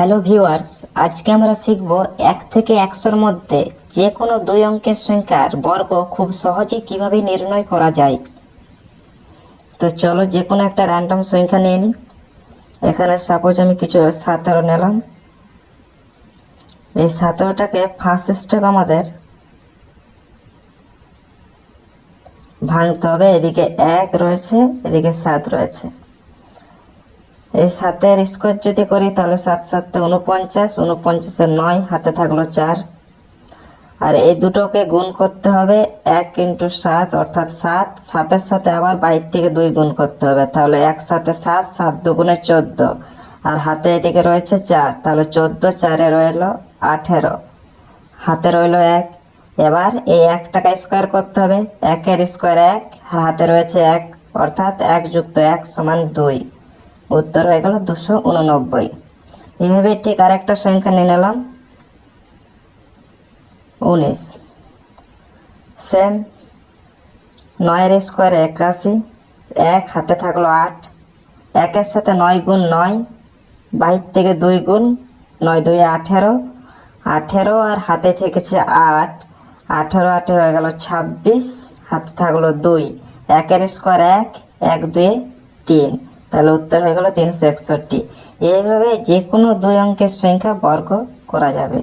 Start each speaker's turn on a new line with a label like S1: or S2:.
S1: Hello viewers, আজকে আমরা শিখব এক থেকে একশোর মধ্যে যে কোনো দুই অঙ্কের সংখ্যার বর্গ খুব সহজে কীভাবে নির্ণয় করা যায়। তো চলো যে কোনো একটা র্যান্ডম সংখ্যা নিয়ে নিই এখানে সাপোজ আমি কিছু সতেরো নিলাম। এই সতেরোটাকে ফার্স্ট স্টেপ আমাদের ভাঙতে হবে। এদিকে এক রয়েছে, এদিকে সাত রয়েছে। এই সাতের স্কোয়ার যদি করি, তাহলে সাত সাতে উনপঞ্চাশ উনপঞ্চাশের নয়, হাতে থাকল চার। আর এই দুটোকে গুণ করতে হবে এক ইন্টু সাত, অর্থাৎ সাত। সাতের সাথে আবার বাইর থেকে দুই গুণ করতে হবে, তাহলে এক সাথে সাত সাত দুগুণে চোদ্দ। আর হাতে এদিকে রয়েছে চার, তাহলে চোদ্দ চারে রইল আঠেরো। হাতে রইল এক। এবার এই এক টাকা স্কোয়ার করতে হবে, একের স্কোয়ার এক, আর হাতে রয়েছে এক, অর্থাৎ এক যুক্ত এক সমান দুই। উত্তর হয়ে গেল দুশো উননব্বই। এইভাবে ঠিক আরেকটা সংখ্যা নিয়ে নিলাম। উনিশ। সেম। নয়ের স্কোয়ার একাশি। এক হাতে থাকল আট। একের সাথে নয় গুণ নয়। বাহির থেকে দুই গুণ নয়, দুই, আঠেরো। আঠেরো আর হাতে থেকেছে আট। আঠেরো, আটে হয়ে গেল ছাব্বিশ। হাতে থাকল দুই। একের স্কোয়ার এক এক দুই তিন। তাহলে উত্তর হয়ে গেল তিনশো একষট্টি। এইভাবে যে কোনো দুই অঙ্কের সংখ্যা বর্গ করা যাবে।